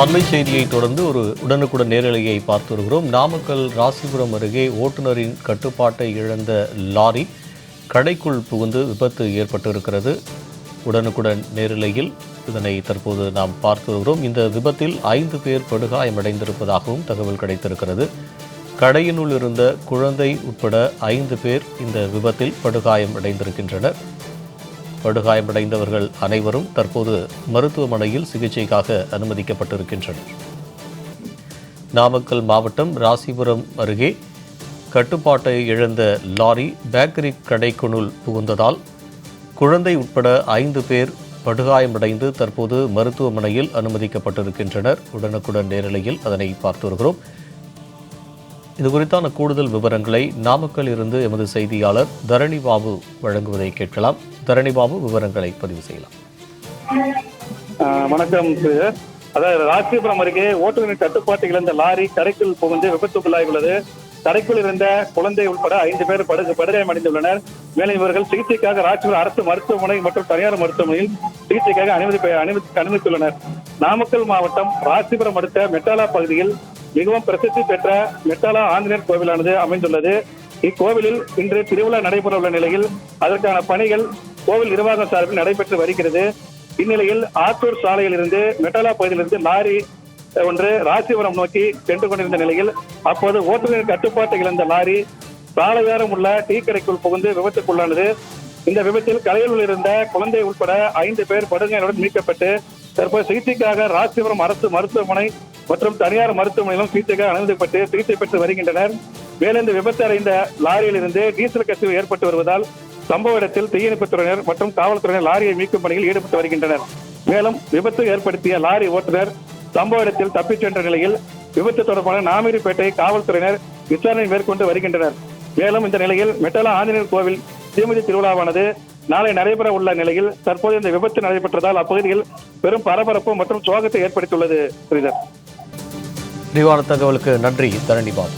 அண்மை செய்தியை தொடர்ந்து ஒரு உடனுக்குடன் நேரலையை பார்த்து வருகிறோம். நாமக்கல் ராசிபுரம் அருகே ஓட்டுநரின் கட்டுப்பாட்டை இழந்த லாரி கடைக்குள் புகுந்து விபத்து ஏற்பட்டிருக்கிறது. உடனுக்குடன் நேரலையில் இதனை தற்போது நாம் பார்த்து வருகிறோம். இந்த விபத்தில் ஐந்து பேர் படுகாயமடைந்திருப்பதாகவும் தகவல் கிடைத்திருக்கிறது. கடையினுள் இருந்த குழந்தை உட்பட ஐந்து பேர் இந்த விபத்தில் படுகாயம் அடைந்திருக்கின்றனர் படுகாயமடைந்தவர்கள் அனைவரும் தற்போது மருத்துவமனையில் சிகிச்சைக்காக அனுமதிக்கப்பட்டிருக்கின்றனர். நாமக்கல் மாவட்டம் ராசிபுரம் அருகே கட்டுப்பாட்டை இழந்த லாரி பேக்கரி கடைக்குனுள் புகுந்ததால் குழந்தை உட்பட ஐந்து பேர் படுகாயமடைந்து தற்போது மருத்துவமனையில் அனுமதிக்கப்பட்டிருக்கின்றனர். உடனுக்குடன் நேரலையில் அதனை பார்த்து வருகிறோம். இது குறித்தான கூடுதல் விவரங்களை நாமக்கல் இருந்து எமது செய்தியாளர் தரணி பாபு வழங்குவதை கேட்கலாம். தரணி பாபு விவரங்களை பதிவு செய்யலாம். வணக்கம் அதாவது ராசிபுரம் அருகே ஓட்டுநரின் கட்டுப்பாட்டு இழந்த லாரி கரைக்குள் புகுந்து விபத்துக்குள்ளாகியுள்ளது கரைக்குள் இருந்த குழந்தை உட்பட ஐந்து பேர் படு படுகாயம் அடைந்துள்ளனர் மேலும் இவர்கள் சிகிச்சைக்காக ராஜ்பூர் அரசு மருத்துவமனை மற்றும் தனியார் மருத்துவமனையில் சிகிச்சைக்காக அனுமதி அனுமதி அனுமதித்துள்ளனர். நாமக்கல் மாவட்டம் ராசிபுரம் அடுத்த மெட்டாலா பகுதியில் மிகவும் பிரசித்தி பெற்ற மெட்டாலா ஆஞ்சநேயர் கோவிலானது அமைந்துள்ளது. இக்கோவிலில் இன்று திருவிழா நடைபெற உள்ள நிலையில் அதற்கான பணிகள் கோவில் நிர்வாகம் சார்பில் நடைபெற்று வருகிறது. இந்நிலையில் ஆத்தூர் சாலையில் இருந்து மெட்டாலா பகுதியிலிருந்து லாரி ஒன்று ராசிபுரம் நோக்கி சென்று கொண்டிருந்த நிலையில் அப்போது ஓட்டுநர் கட்டுப்பாட்டை இழந்த லாரி சாலையோரம் உள்ள டீ கடைக்குள் புகுந்து விபத்துக்குள்ளானது. இந்த விபத்தில் கலையில் இருந்த குழந்தை உட்பட ஐந்து பேர் படுகையுடன் மீட்கப்பட்டு தற்போது சிகிச்சைக்காக ராசிபுரம் அரசு மருத்துவமனை மற்றும் தனியார் மருத்துவமனையிலும் சிகிச்சைக்காக அனுமதிக்கப்பட்டு சிகிச்சை பெற்று வருகின்றனர். மேலும் இந்த விபத்து அடைந்த லாரியில் இருந்து டீசல் கசிவு ஏற்பட்டு வருவதால் சம்பவ இடத்தில் தீயணைப்புத்துறையினர் மற்றும் காவல்துறையினர் லாரியை மீட்கும் பணியில் ஈடுபட்டு வருகின்றனர். மேலும் விபத்து ஏற்படுத்திய லாரி ஓட்டுநர் சம்பவ இடத்தில் தப்பிச் சென்ற நிலையில் விபத்து தொடர்பான நாமீரிப்பேட்டை காவல்துறையினர் விசாரணை மேற்கொண்டு வருகின்றனர். மேலும் இந்த நிலையில் மெட்டலா ஆஞ்சநேயர் கோவில் தீமிதி திருவிழாவானது நாளை நடைபெற உள்ள நிலையில் தற்போது இந்த விபத்து நடைபெற்றதால் அப்பகுதியில் பெரும் பரபரப்பு மற்றும் சோகத்தை ஏற்படுத்தியுள்ளது ஸ்ரீதர் விரிவான தகவலுக்கு நன்றி தரணிபாபு